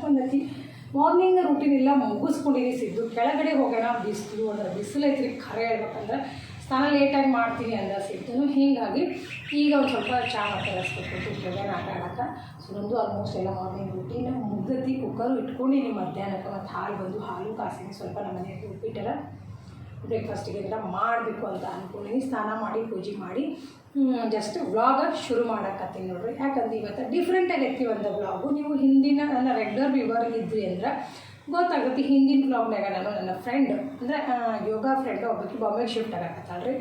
ಗಂಟೆ morning routine ಎಲ್ಲ ಮುಗಿಸ್ಕೊಂಡಿದ್ದೀನಿ ಸಿದ್ದು. ಕೆಳಗಡೆ ಹೋಗೋಣ ಬಿಸಿಲು ಅಂದ್ರೆ ಬಿಸಿಲು ಐತ್ರಿ, ಖರೆ ಹೇಳ್ಬೇಕಂದ್ರೆ. ಸ್ನಾನ ಲೇಟಾಗಿ ಮಾಡ್ತೀನಿ ಅಂದ ಸಿದ್ದನು. ಹೀಗಾಗಿ ಈಗ ಒಂದು ಸ್ವಲ್ಪ ಚಹಾ ಮಾತಾಡಿಸ್ಬೇಕು ಹೋಗೋಣ ಆಟ ಆಡಕ್ಕೆ ಸೊ ನಂದು ಆಲ್ಮೋಸ್ಟ್ ಎಲ್ಲ ಮಾರ್ನಿಂಗ್ ರೂಟೀನ್ ಮುಗ್ದತಿ. ಕುಕ್ಕರು ಇಟ್ಕೊಂಡಿನಿ ಮಧ್ಯಾಹ್ನಕ್ಕೆ. ಮತ್ತು ಹಾಲು ಬಂದು ಹಾಲು, ಕಾಸಿನಿ ಸ್ವಲ್ಪ ನಮ್ಮ ಮನೆಯಲ್ಲಿ ಉಪ್ಪಿಟ್ಟೆಲ್ಲ ಬ್ರೇಕ್ಫಾಸ್ಟಿಗೆ ಎಲ್ಲ ಮಾಡಬೇಕು ಅಂತ ಅಂದ್ಕೊಂಡಿನಿ ಸ್ನಾನ ಮಾಡಿ, ಪೂಜೆ ಮಾಡಿ. ಜಸ್ಟ್ ವ್ಲಾಗ ಶುರು ಮಾಡೋಕ್ಕತ್ತೀನಿ ನೋಡ್ರಿ. ಯಾಕಂದ್ರೆ ಇವತ್ತು ಡಿಫ್ರೆಂಟಾಗಿ ಐತಿ ಒಂದು ವ್ಲಾಗು ನೀವು ಹಿಂದಿನ ನನ್ನ ರೆಗ್ಯುಲರ್ ವ್ಯೂವರ್ ಇದ್ರಿ ಅಂದ್ರೆ ಗೊತ್ತಾಗುತ್ತೆ ಹಿಂದಿನ ವ್ಲಾಗ್ನಾಗ ನಾನು ನನ್ನ ಫ್ರೆಂಡ್ ಅಂದರೆ ಯೋಗ ಫ್ರೆಂಡ್ ಒಬ್ಬಕ್ಕೆ ಬಾಂಬೆಗೆ ಶಿಫ್ಟ್ ಆಗಕತ್ತಾಳ್ರಿ.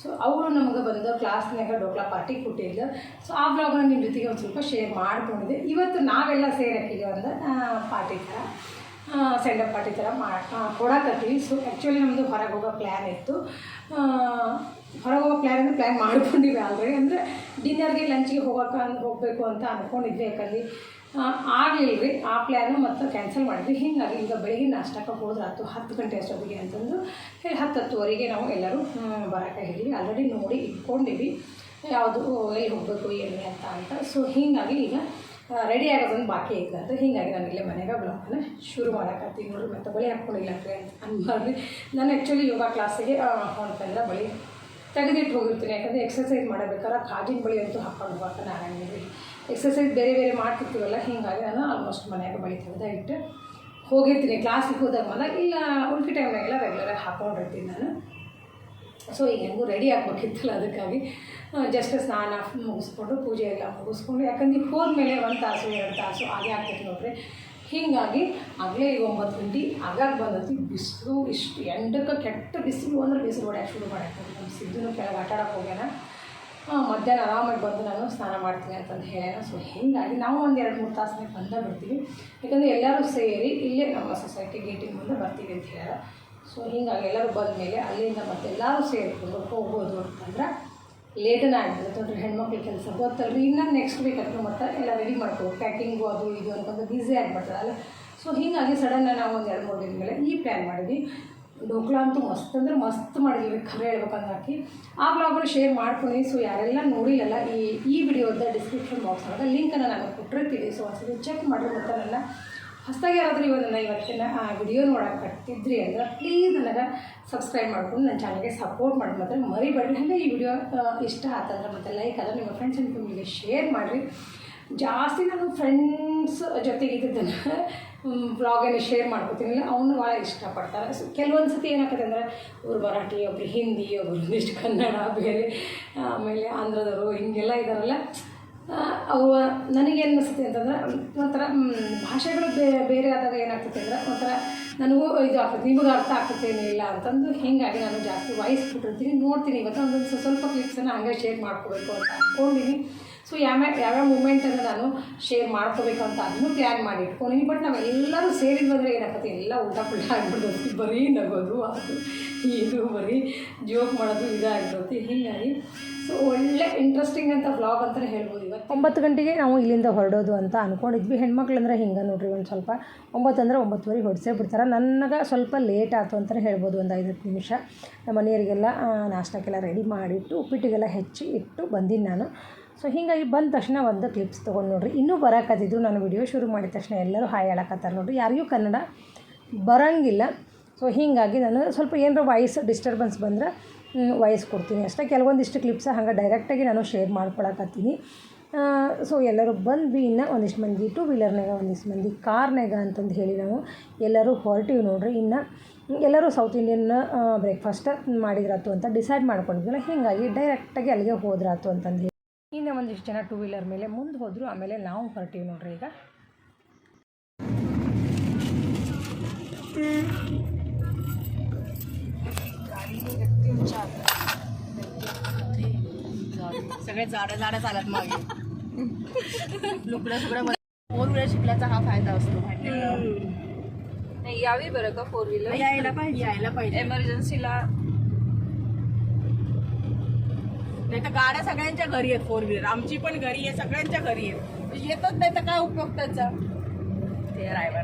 ಸೊ ಅವರು ನಮಗೆ ಬಂದು ಕ್ಲಾಸ್ನಾಗ ಡೋಕ್ಲಾ ಪಾರ್ಟಿ ಕೊಟ್ಟಿದ್ದು. ಸೊ ಆ ವ್ಲಾಗ್ನ ನಿಮ್ಮ ಜೊತೆಗೆ ಒಂದು ಸ್ವಲ್ಪ ಶೇರ್ ಮಾಡ್ಕೊಂಡಿದ್ದೆ. ಇವತ್ತು ನಾವೆಲ್ಲ ಸೇರಕ್ಕಿಗೆ ಒಂದು ಪಾರ್ಟಿ ಥರ ಸೆಂಡಪ್ ಪಾರ್ಟಿ ಥರ ಮಾ ಕೊಡಕತ್ತೀವಿ. ಸೊ ಆ್ಯಕ್ಚುಲಿ ನಮ್ಮದು ಹೊರಗೆ ಹೋಗೋ ಪ್ಲ್ಯಾನ್ ಇತ್ತು. ಹೊರಗೆ ಹೋಗೋ ಪ್ಲ್ಯಾನ್ ಅಂದರೆ ಪ್ಲ್ಯಾನ್ ಮಾಡ್ಕೊಂಡಿವಿ ಆಲ್ರೆಡಿ. ಅಂದರೆ ಡಿನ್ನರ್ಗೆ ಲಂಚ್ಗೆ ಹೋಗೋಕೆ ಹೋಗಬೇಕು ಅಂತ ಅಂದ್ಕೊಂಡಿದ್ದೆ ಯಾಕಲ್ಲಿ ಆಗಲಿಲ್ಲ ರೀ ಆ ಪ್ಲ್ಯಾನು ಮತ್ತು ಕ್ಯಾನ್ಸಲ್ ಮಾಡಿದ್ವಿ. ಹೀಗಾಗಿ ಈಗ ಬೆಳಿಗ್ಗೆ ನಾಷ್ಟಕ್ಕೆ ಹೋದ್ರೆ ಹತ್ತು ಹತ್ತು ಗಂಟೆ ಅಷ್ಟೊತ್ತಿಗೆ ಅಂತಂದು ಹೇಳಿ ಹತ್ತು ಹತ್ತುವರೆಗೆ ನಾವು ಎಲ್ಲರೂ ಬರೋಕ್ಕೆ ಹೇಳಿ ಆಲ್ರೆಡಿ ನೋಡಿ ಇಟ್ಕೊಂಡಿವಿ ಯಾವುದು ಎಲ್ಲಿ ಹೋಗಬೇಕು ಎಲ್ಲಿ ಅಂತ ಅಂತ. ಸೊ ಹೀಗಾಗಿ ಈಗ ರೆಡಿ ಆಗೋದೊಂದು ಬಾಕಿ ಐತೆ. ಅಂತ ಹಿಂಗಾಗಿ ನಾನು ಇಲ್ಲೇ ಮನೆಗೆ ಬ್ಲಾಗನ್ನು ಶುರು ಮಾಡೋಕತ್ತೀನಿ ನೋಡ್ರಿ, ಮತ್ತೆ ಬಳಿ ಹಾಕ್ಕೊಂಡಿಲ್ಲ ಅಂತ ಅನ್ಬಾರ್ದು. ನಾನು ಆ್ಯಕ್ಚುಲಿ ಯೋಗ ಕ್ಲಾಸಿಗೆ ಹೊಂಟಂದ್ರೆ ಬಳಿ ತೆಗೆದಿಟ್ಟು ಹೋಗಿರ್ತೀನಿ. ಯಾಕಂದರೆ ಎಕ್ಸಸೈಸ್ ಮಾಡಬೇಕಾದ್ರೆ ಕಾಜಿನ ಬಳಿ ಅಂತೂ ಹಾಕೊಂಡು ಹೋಗಕ್ಕೆ ನಾರಾಯಣಿ ಎಕ್ಸಸೈಸ್ ಬೇರೆ ಬೇರೆ ಮಾಡ್ತಿರ್ತೀವಲ್ಲ, ಹೀಗಾಗಿ ನಾನು ಆಲ್ಮೋಸ್ಟ್ ಮನೆಯಾಗ ಬಳಿ ತೆಗೆದ ಇಟ್ಟು ಹೋಗಿರ್ತೀನಿ ಕ್ಲಾಸಿಗೆ ಹೋದಾಗ ಮನೆ ಇಲ್ಲ ಉಳ್ಕಿ ಟೈಮ್ನಾಗೆಲ್ಲ ರೆಗ್ಯುಲರಾಗಿ ಹಾಕೊಂಡಿರ್ತೀನಿ ನಾನು. ಸೊ ಈಗ ಹೆಂಗೂ ರೆಡಿ ಆಗಬೇಕಿತ್ತಲ್ಲ ಅದಕ್ಕಾಗಿ ಜಸ್ಟ್ ಸ್ನಾನ ಮುಗಿಸ್ಕೊಂಡು ಪೂಜೆ ಎಲ್ಲ ಮುಗಿಸ್ಕೊಂಡು, ಯಾಕಂದ್ರೆ ಈಗ ಹೋದ್ಮೇಲೆ ಒಂದು ತಾಸು, ಎರಡು ತಾಸು, ಹಾಗೆ ಆಗ್ತೈತೆ ನೋಡ್ರಿ. ಹೀಗಾಗಿ ಆಗಲೇ ಈಗ ಒಂಬತ್ತು ಗಂಟೆ ಆಗಾಗ ಬಂದತಿ, ಬಿಸಿಲು ಇಷ್ಟು ಎಂಡಕ್ಕೆ ಕೆಟ್ಟ ಬಿಸಿಲು ಅಂದ್ರೆ ಬಿಸಿಲು ಹೊಡ್ಯಾಕೆ ಶುರು ಮಾಡಕ್ಕೆ ನಮ್ಮ ಸಿದ್ದನು ಕೆಳಗೆ ಆಟ ಆಡಕ್ಕೆ ಹೋಗ್ಯಾನ ಮಧ್ಯಾಹ್ನ ಆರಾಮಾಗಿ ಬಂದು ನಾನು ಸ್ನಾನ ಮಾಡ್ತೀನಿ ಅಂತಂದು ಹೇಳ್ಯಾನ. ಸೊ ಹೀಗಾಗಿ ನಾವು ಒಂದು ಎರಡು ಮೂರು ತಾಸನೇ ಬಂದೇ ಬರ್ತೀವಿ. ಯಾಕಂದರೆ ಎಲ್ಲರೂ ಸೇರಿ ಇಲ್ಲೇ ನಮ್ಮ ಸೊಸೈಟಿ ಗೇಟಿನ ಮುಂದೆ ಬರ್ತೀವಿ ಅಂತ ಹೇಳ್ಯಾರ. ಸೊ ಹೀಗಾಗಿ ಎಲ್ಲರೂ ಬಂದ ಮೇಲೆ ಅಲ್ಲಿಂದ ಮತ್ತೆ ಎಲ್ಲರೂ ಸೇರಿಕೊಂಡು ಹೋಗ್ಬೋದು ಅಂತಂದ್ರೆ ಲೇಟನ ಆಗ್ತದೆ ದೊಡ್ಡ ಹೆಣ್ಮಕ್ಳ ಕೆಲಸ ಗೊತ್ತಲ್ರಿ ಇನ್ನೂ ನೆಕ್ಸ್ಟ್ ವೀಕ್ ಅಂತ ಮತ್ತೆ ಎಲ್ಲ ರೆಡಿ ಮಾಡ್ಕೋ ಪ್ಯಾಕಿಂಗು ಅದು ಇದು ಅನ್ಕೊಂಡು ಬ್ಯುಸಿ ಆಗಿಬಿಡ್ತದಲ್ಲ ಸೊ ಹೀಗಾಗಿ ಸಡನ್ ನಾವು ಒಂದು ಎರಡು ಮೂರು ದಿನ ಮೇಲೆ ಈ ಪ್ಲ್ಯಾನ್ ಮಾಡಿದ್ವಿ. ಡೋಕ್ಲಾ ಅಂತೂ ಮಸ್ತ್ ಅಂದ್ರೆ ಮಸ್ತ್ ಮಾಡಿದ್ವಿ ಖರೆ ಹೇಳ್ಬೇಕಂದ್ರೆ ಹಾಕಿ. ಆ ಬ್ಲಾಗ್ನ ಶೇರ್ ಮಾಡ್ಕೊಂಡು. ಸೊ ಯಾರೆಲ್ಲ ನೋಡಿಲ್ಲಲ್ಲ, ಈ ಈ ವಿಡಿಯೋದ ಡಿಸ್ಕ್ರಿಪ್ಷನ್ ಬಾಕ್ಸ್ ಒಳಗೆ ಲಿಂಕನ್ನು ನಾನು ಕೊಟ್ಟಿರ್ತೀವಿ ಸೊ ಒಂದ್ಸತಿ ಚೆಕ್ ಮಾಡಿರಿ ಮತ್ತು ನನ್ನ ಹೊಸದಾಗಿ ಯಾರಾದರೂ ಇವಾಗ ನನ್ನ ಇವತ್ತಿನ, ಆ ವಿಡಿಯೋ ನೋಡೋಕೆ ಕಟ್ತಿದ್ರಿ ಅಂದ್ರೆ ಪ್ಲೀಸ್ ನನಗೆ ಸಬ್ಸ್ಕ್ರೈಬ್ ಮಾಡ್ಕೊಂಡು ನನ್ನ ಚಾನಲ್ಗೆ ಸಪೋರ್ಟ್ ಮಾಡಿ. ಮಾತ್ರ ಮರಿಬೇಡ್ರಿ. ಹಾಗೆ ಈ ವಿಡಿಯೋ ಇಷ್ಟ ಆತಂದ್ರೆ ಮತ್ತು ಲೈಕ್ ಆದರೆ ನಿಮ್ಮ ಫ್ರೆಂಡ್ಸ್ ಆ್ಯಂಡ್ ಫ್ಯಾಮಿಲಿಗೆ ಶೇರ್ ಮಾಡಿರಿ. ಜಾಸ್ತಿ ನಾನು ಫ್ರೆಂಡ್ಸ್ ಜೊತೆಗೆ ಇದ್ದಿದ್ದನ್ನು ಬ್ಲಾಗನ್ನು ಶೇರ್ ಮಾಡ್ಕೊತೀನಿ ಅವನು ಭಾಳ ಇಷ್ಟಪಡ್ತಾರೆ. ಸೊ ಕೆಲವೊಂದು ಸತಿ ಏನಾಗ್ತದೆ ಅಂದರೆ ಒಬ್ರು ಮರಾಠಿ, ಒಬ್ರು ಹಿಂದಿ, ಒಬ್ರು ಒಂದಿಷ್ಟು ಕನ್ನಡ, ಬೇರೆ, ಆಮೇಲೆ ಆಂಧ್ರದವರು ಹಿಂಗೆಲ್ಲ ಇದ್ದಾರಲ್ಲ ಅವು ನನಗೇನು ಅನಿಸುತ್ತೆ ಅಂತಂದ್ರೆ, ಒಂಥರ ಭಾಷೆಗಳು ಬೇರೆ ಆದಾಗ ಏನಾಗ್ತೈತೆ ಅಂದ್ರೆ, ಒಂಥರ ನನಗೂ ಇದು ಆಗ್ತೈತೆ, ನಿಮಗೆ ಅರ್ಥ ಆಗ್ತೈತೆ ಇಲ್ಲ ಅಂತಂದು ಹೀಗಾಗಿ ನಾನು ಜಾಸ್ತಿ ವಾಯ್ಸ್ ಬಿಟ್ಟಿರ್ತೀನಿ ನೋಡ್ತೀನಿ. ಇವತ್ತು ಒಂದೊಂದು ಸ್ವಲ್ಪ ಕ್ಲಿಪ್ಸನ್ನು ಹಂಗೆ ಶೇರ್ ಮಾಡ್ಕೋಬೇಕು ಅಂತ ಅಂದ್ಕೊಂಡಿನಿ ಸೊ ಯಾವ, ಯಾವ್ಯಾವ ಮೂಮೆಂಟನ್ನು ನಾನು ಶೇರ್ ಮಾಡ್ಕೋಬೇಕು ಅಂತ ಅದನ್ನು ಪ್ಲ್ಯಾನ್ ಮಾಡಿ ಇಟ್ಕೊಂಡಿನಿ ಬಟ್ ನಾವೆಲ್ಲರೂ ಸೇರಿದ ಬಂದರೆ ಏನಾಗುತ್ತೆ, ಎಲ್ಲ ಊಟ ಪುಟ್ಟ ಆಗ್ಬಿಡ್ತೈತಿ. ಬರೀ ನಗೋದು, ಅದು, ಇದು, ಬರೀ ಜೋಕ್ ಮಾಡೋದು ಇದಾಗ್ಬಿಡ್ತೈತಿ ಹೀಗಾಗಿ ಸೊ ಒಳ್ಳೆ ಇಂಟ್ರೆಸ್ಟಿಂಗ್ ಅಂತ ಬ್ಲಾಗ್ ಅಂತಲೇ ಹೇಳ್ಬೋದು ಇವತ್ತು. ಒಂಬತ್ತು ಗಂಟೆಗೆ ನಾವು ಇಲ್ಲಿಂದ ಹೊರಡೋದು ಅಂತ ಅಂದ್ಕೊಂಡಿದ್ವಿ ಹೆಣ್ಮಕ್ಳು ಅಂದರೆ ಹಿಂಗೆ ನೋಡ್ರಿ ಒಂದು ಸ್ವಲ್ಪ ಒಂಬತ್ತು ಅಂದರೆ ಒಂಬತ್ತುವರೆ ಹೊಡಿಸೇ ಬಿಡ್ತಾರೆ. ನನಗೆ ಸ್ವಲ್ಪ ಲೇಟ್ ಆಯಿತು ಅಂತಲೇ ಹೇಳ್ಬೋದು ಒಂದು ಐದು ನಿಮಿಷ. ನಮ್ಮ ಮನೆಯವರಿಗೆಲ್ಲ ನಾಷ್ಟಕ್ಕೆಲ್ಲ ರೆಡಿ ಮಾಡಿಟ್ಟು, ಉಪ್ಪಿಟ್ಟಿಗೆಲ್ಲ ಹೆಚ್ಚಿ ಇಟ್ಟು ಬಂದೀನಿ ನಾನು. ಸೊ ಹೀಗಾಗಿ ಬಂದ ತಕ್ಷಣ ಒಂದು ಕ್ಲಿಪ್ಸ್ ತೊಗೊಂಡು ನೋಡ್ರಿ. ಇನ್ನೂ ಬರಕತ್ತಿದ್ದು ನಾನು ವಿಡಿಯೋ ಶುರು ಮಾಡಿದ ತಕ್ಷಣ ಎಲ್ಲರೂ ಹಾಯ್ ಹೇಳಕತ್ತಾರೆ ನೋಡ್ರಿ. ಯಾರಿಗೂ ಕನ್ನಡ ಬರೋಂಗಿಲ್ಲ. ಸೊ ಹೀಗಾಗಿ ನಾನು ಸ್ವಲ್ಪ ಏನಾರ ವಾಯ್ಸ್ ಡಿಸ್ಟರ್ಬೆನ್ಸ್ ಬಂದರೆ ವಾಯ್ಸ್ ಕೊಡ್ತೀನಿ ಅಷ್ಟೇ, ಕೆಲವೊಂದಿಷ್ಟು ಕ್ಲಿಪ್ಸ ಹಂಗೆ ಡೈರೆಕ್ಟಾಗಿ ನಾನು ಶೇರ್ ಮಾಡ್ಕೊಳಕತ್ತೀನಿ. ಸೊ ಎಲ್ಲರೂ ಬಂದ್ವಿ, ಇನ್ನು ಒಂದಿಷ್ಟು ಮಂದಿ ಟೂ ವೀಲರ್ನಾಗ ಒಂದಿಷ್ಟು ಮಂದಿ ಕಾರ್ನಾಗ ಅಂತಂದು ಹೇಳಿ ನಾವು ಎಲ್ಲರೂ ಹೊರಟಿವಿ ನೋಡ್ರಿ, ಇನ್ನು ಎಲ್ಲರೂ ಸೌತ್ ಇಂಡಿಯನ್ ಬ್ರೇಕ್ಫಾಸ್ಟ್ ಮಾಡಿದ್ರಾತು ಅಂತ ಡಿಸೈಡ್ ಮಾಡ್ಕೊಂಡಿದ್ವಲ್ಲ, ಹೀಗಾಗಿ ಡೈರೆಕ್ಟಾಗಿ ಅಲ್ಲಿಗೆ ಹೋದ್ರಾತು ಅಂತಂದು ಹೇಳಿ. ಇನ್ನು ಒಂದಿಷ್ಟು ಜನ ಟೂ ವೀಲರ್ ಮೇಲೆ ಮುಂದೆ ಹೋದರು, ಆಮೇಲೆ ನಾವು ಹೊರಟಿವಿ ನೋಡ್ರಿ ಈಗ. सगळे झाडं झाडं चालत मागे. लुकडं सुकडं फोर व्हीलर शिकल्याचा हा फायदा असतो नाही यावी बरं का फोर व्हीलर? यायला पाहिजे यायला पाहिजे. एमर्जन्सीला नाही तर गाड्या सगळ्यांच्या घरी आहेत फोर व्हीलर आमची पण घरी आहे सगळ्यांच्या घरी आहेत. येतच नाही तर काय उपयोग त्याचा? ते ड्रायव्हर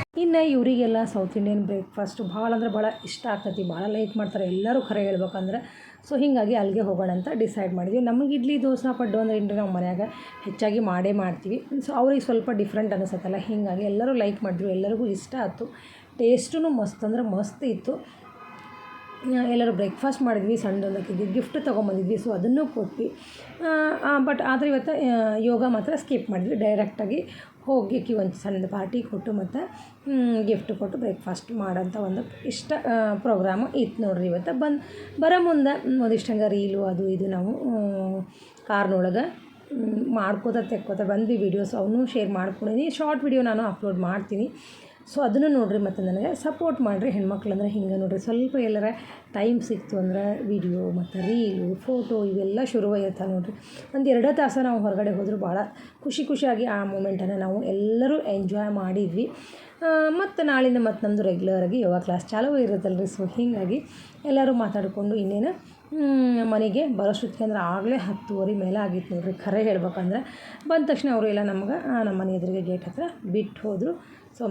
ಇನ್ನು ಇವರಿಗೆಲ್ಲ ಸೌತ್ ಇಂಡಿಯನ್ ಬ್ರೇಕ್ಫಾಸ್ಟ್ ಭಾಳ ಅಂದ್ರೆ ಭಾಳ ಇಷ್ಟ ಆಗ್ತೈತಿ, ಭಾಳ ಲೈಕ್ ಮಾಡ್ತಾರೆ, ಎಲ್ಲರೂ ಖರೆ ಹೇಳ್ಬೇಕಂದ್ರೆ. ಸೊ ಹೀಗಾಗಿ ಅಲ್ಲಿಗೆ ಹೋಗೋಣ ಅಂತ ಡಿಸೈಡ್ ಮಾಡಿದ್ವಿ. ನಮಗೆ ಇಡ್ಲಿ ದೋಸೆ ಪಡ್ಡು ಅಂದರೆ ಏನ್ರಿ ನಾವು ಮನ್ಯಾಗ ಹೆಚ್ಚಾಗಿ ಮಾಡೇ ಮಾಡ್ತೀವಿ. ಸೊ ಅವ್ರಿಗೆ ಸ್ವಲ್ಪ ಡಿಫ್ರೆಂಟ್ ಅನಿಸುತ್ತಲ್ಲ, ಹೀಗಾಗಿ ಎಲ್ಲರೂ ಲೈಕ್ ಮಾಡಿದ್ರು, ಎಲ್ಲರಿಗೂ ಇಷ್ಟ ಆಯಿತು. ಟೇಸ್ಟೂ ಮಸ್ತ್ ಅಂದ್ರೆ ಮಸ್ತ್ ಇತ್ತು. ಎಲ್ಲರೂ ಬ್ರೇಕ್ಫಾಸ್ಟ್ ಮಾಡಿದ್ವಿ ಸಣ್ಣದಕ್ಕಿದ್ವಿ ಗಿಫ್ಟ್ ತೊಗೊಂಬಂದಿದ್ವಿ ಸೊ ಅದನ್ನು ಕೊಟ್ವಿ. ಬಟ್ ಆದರೆ ಇವತ್ತು ಯೋಗ ಮಾತ್ರ ಸ್ಕಿಪ್ ಮಾಡಿದ್ವಿ ಡೈರೆಕ್ಟಾಗಿ ಹೋಗಿ ಆಕಿ ಒಂದು ಸಣ್ಣ ಪಾರ್ಟಿ ಕೊಟ್ಟು ಮತ್ತು ಗಿಫ್ಟ್ ಕೊಟ್ಟು ಬ್ರೇಕ್ಫಾಸ್ಟ್ ಮಾಡೋಂಥ ಒಂದು ಇಷ್ಟ ಪ್ರೋಗ್ರಾಮ್ ಇತ್ತು ನೋಡಿರಿ ಇವತ್ತು. ಬಂದು, ಬರೋ ಮುಂದೆ ಒಂದಿಷ್ಟು ಹಂಗೆ ರೀಲು ಅದು ಇದು ನಾವು ಕಾರ್ನೊಳಗೆ ಮಾಡ್ಕೋತ ತೆಕ್ಕೋತ ಬಂದು ವಿಡಿಯೋಸ್ ಅವನ್ನೂ ಶೇರ್ ಮಾಡ್ಕೊಂಡಿನಿ. ಶಾರ್ಟ್ ವಿಡಿಯೋ ನಾನು ಅಪ್ಲೋಡ್ ಮಾಡ್ತೀನಿ. ಸೊ ಅದನ್ನು ನೋಡಿರಿ ಮತ್ತು ನನಗೆ ಸಪೋರ್ಟ್ ಮಾಡಿರಿ ಅಂದ್ರೆ ಹಿಂಗೆ ನೋಡಿರಿ. ಸ್ವಲ್ಪ ಎಲ್ಲರ ಟೈಮ್ ಸಿಕ್ತು ಅಂದ್ರೆ ವಿಡಿಯೋ ಮತ್ತು ರೀಲು ಫೋಟೋ ಇವೆಲ್ಲ ಶುರುವಾಗಿರ್ತಾವೆ ನೋಡಿರಿ. ಒಂದು ಎರಡು ತಾಸು ನಾವು ಹೊರಗಡೆ ಹೋದರೂ ಭಾಳ ಖುಷಿ ಖುಷಿಯಾಗಿ ಆ ಮೂಮೆಂಟನ್ನು ನಾವು ಎಲ್ಲರೂ ಎಂಜಾಯ್ ಮಾಡಿದ್ವಿ. ಮತ್ತು ನಾಳಿಂದ ಮತ್ತು ನಮ್ಮದು ರೆಗ್ಯುಲರಾಗಿ ಯೋಗ ಕ್ಲಾಸ್ ಚಾಲೂ ಇರುತ್ತಲ್ಲ ರೀ ಸೊ ಹೀಗಾಗಿ ಎಲ್ಲರೂ ಮಾತಾಡಿಕೊಂಡು ಇನ್ನೇನು ಮನೆಗೆ ಬರೋಷ್ಟೊತ್ತಿಗೆ ಅಂದ್ರೆ ಆಗಲೇ ಹತ್ತುವರೆ ಮೇಲೆ ಆಗಿತ್ತು ನೋಡ್ರಿ. ಖರೆ ಹೇಳ್ಬೇಕಂದ್ರೆ ಬಂದ ತಕ್ಷಣ ಅವರು ಎಲ್ಲ ನಮ್ಗೆ ನಮ್ಮ ಮನೆ ಎದುರಿಗೆ ಗೇಟ್ ಹತ್ರ ಬಿಟ್ಟು ಹೋದರು. ಸೊ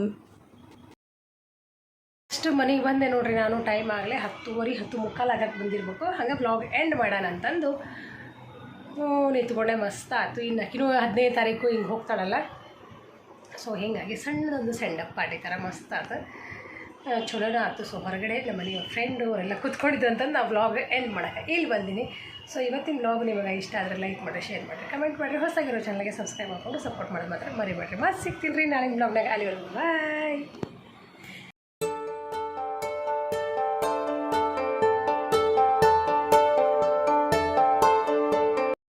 ಅಷ್ಟು ಮನೆಗೆ ಬಂದೆ ನೋಡ್ರಿ ನಾನು ಟೈಮ್ ಆಗಲೇ ಹತ್ತುವರೆ ಹತ್ತು ಮುಕ್ಕಾಲು ಆಗಕ್ಕೆ ಬಂದಿರ್ಬೇಕು. ಹಾಗೆ ಬ್ಲಾಗ್ ಎಂಡ್ ಮಾಡೋಣ ಅಂತಂದು ಹ್ಞೂ, ನಿಂತ್ಕೊಂಡೆ ಮಸ್ತ್ ಆಯ್ತು. ಇನ್ನು ಅಕ್ಕಿನೂ ಹದಿನೈದು ತಾರೀಕು ಹಿಂಗೆ ಹೋಗ್ತಾಳಲ್ಲ. ಸೊ ಹೀಗಾಗಿ ಸಣ್ಣದೊಂದು ಸೆಂಡಪ್ ಪಾರ್ಟಿ ಥರ ಮಸ್ತ್ ಆಯ್ತು ಚಲೋನ ಆಯ್ತು ಸೊ ಹೊರಗಡೆ ನಮ್ಮ ಮನೆಯ ಫ್ರೆಂಡು ಅವರೆಲ್ಲ ಕೂತ್ಕೊಂಡಿದ್ದು ಅಂತಂದು ನಾವು ಬ್ಲಾಗ್ ಎಂಡ್ ಮಾಡೋಕೆ ಇಲ್ಲಿ ಬಂದೀನಿ. ಸೊ ಇವತ್ತಿನ ಬ್ಲಾಗ್ ನಿಮಗೆ ಇಷ್ಟ ಆದರೆ ಲೈಕ್ ಮಾಡಿರಿ ಶೇರ್ ಮಾಡಿರಿ ಕಮೆಂಟ್ ಮಾಡಿರಿ. ಹೊಸಾಗಿರೋ ಚಾನಲ್ಗೆ ಸಬ್ಸ್ಕ್ರೈಬ್ ಮಾಡ್ಕೊಂಡು ಸಪೋರ್ಟ್ ಮಾಡೋದು ಮಾತ್ರ ಮರಿಬೇಡ್ರಿ. ಮತ್ತೆ ಸಿಗ್ತೀನಿ ರೀ ನಾಳೆ ಬ್ಲಾಗ್ನಾಗ ಅಲ್ಲಿವರೆಗೂ ಬಾಯ್